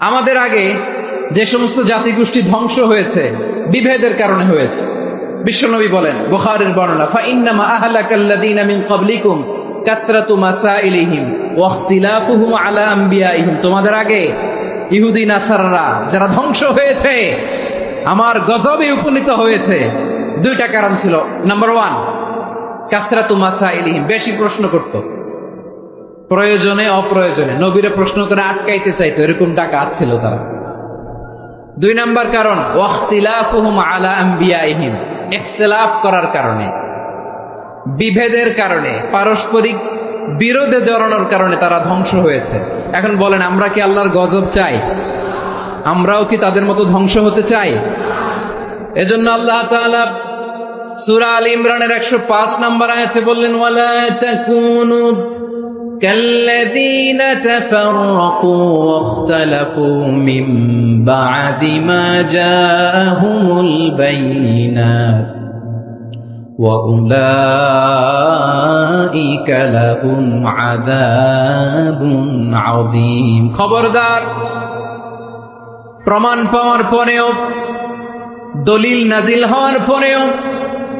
আমাদের আগে যে সমস্ত জাতিগোষ্ঠী ধ্বংস হয়েছে, বিভেদের কারণে হয়েছে। বিশ্বনবী বলেন, বুখারের বর্ণনা, ফাইন্নামা আহলাকাল্লাযীনা মিন ক্বাবলিকুম কাসরাতু মাসাইলিহিম ওয়া ইখতিলাফুহুম আলা আম্বিয়াইহিম। তোমাদের আগে ইহুদি, নাসারারা যারা ধ্বংস হয়েছে, আমার গজবে উপনীত হয়েছে, দুইটা কারণ ছিল। নাম্বার ওয়ান, কাসরাতু মাসাইলিহিম, বেশি প্রশ্ন করতো। প্রয়োজনে, অপ্রয়োজনে। নবীরে প্রশ্ন করে আটকাইতে চাইতো, এরকম টাকা ছিল তারা। দুই নাম্বার কারণ, ওয়াখতিলাফুহুম আলা করার কারণে। বিভেদের কারণে, পারস্পরিক বিরোধে জড়ানোর কারণে তারা ধ্বংস হয়েছে। এখন বলেন, আমরা কি আল্লাহর গজব চাই? আমরাও কি তাদের মতো ধ্বংস হতে চাই? এজন্য আল্লাহ তাআলা সূরা আল ইমরানের 105 নম্বর আয়াতে বললেন, ওয়ালা كالذين تفرقوا واختلفوا من بعد ما جاءهم البينات وأولئك لهم عذاب عظيم খবরদার প্রমাণ পাওয়ার পরেও দলিল নাজিল হওয়ার পরেও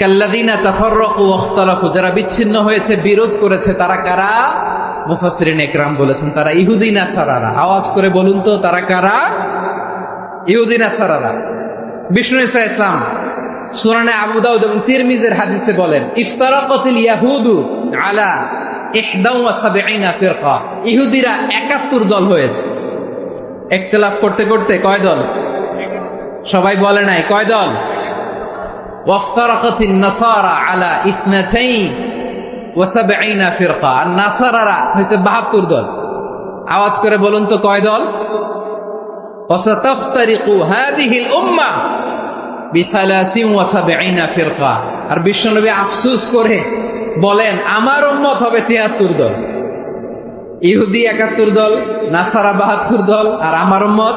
কাল্লাদিনা তাফাররাকু ওয়াখতালাফু, যারা বিচ্ছিন্ন হয়েছে, বিরোধ করেছে, তারা কারা? মুফাসসিরিন একরাম বলেছেন, তারা ইহুদি নাসারারা। আওয়াজ করে বলুন তো, তারা কারা? ইহুদি নাসারারা। বিষ্ণু ইসা ইসলাম সুরানে আবু দাউদ এবং তিরমিজের হাদিসে বলেন, ইফতারাকাতিল ইয়াহুদু আলা ইহুদিরা 71 দল হয়েছে। ইখতিলাফ করতে করতে কয় দল? সবাই বলে নাই, কয় দল? ওয়াফতারাকাতিন নাসারা আলা ইসনাতাইন ওয়াসাবঈনা ফিরকা আর নাসারারা হয়েছে 72 দল। আওয়াজ করে বলুন তো কয় দল? ওয়াসাতাফতারিকু হাদিহিল উম্মাহ বিসালাসিন ওয়াসাবঈনা ফিরকা আর বিশ্বনবী আফসুস করে বলেন, আমার উম্মত হবে 73 দল। ইহুদি 71 দল, নাসারা 72 দল, আর আমার উন্মত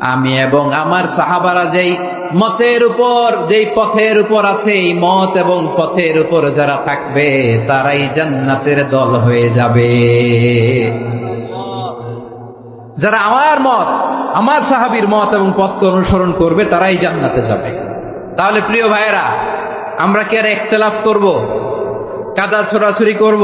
আমি এবং আমার সাহাবারা যেই মতের উপর, যেই পথের উপর আছে, এই মত এবং পথের উপর যারা থাকবে, তারাই জান্নাতের দল হয়ে যাবে। যারা আমার মত, আমার সাহাবির মত এবং পথকে অনুসরণ করবে, তারাই জান্নাতে যাবে। তাহলে প্রিয় ভাইয়েরা, আমরা কি আর একতলাফ করব? কাদা ছোড়াছুরি করব?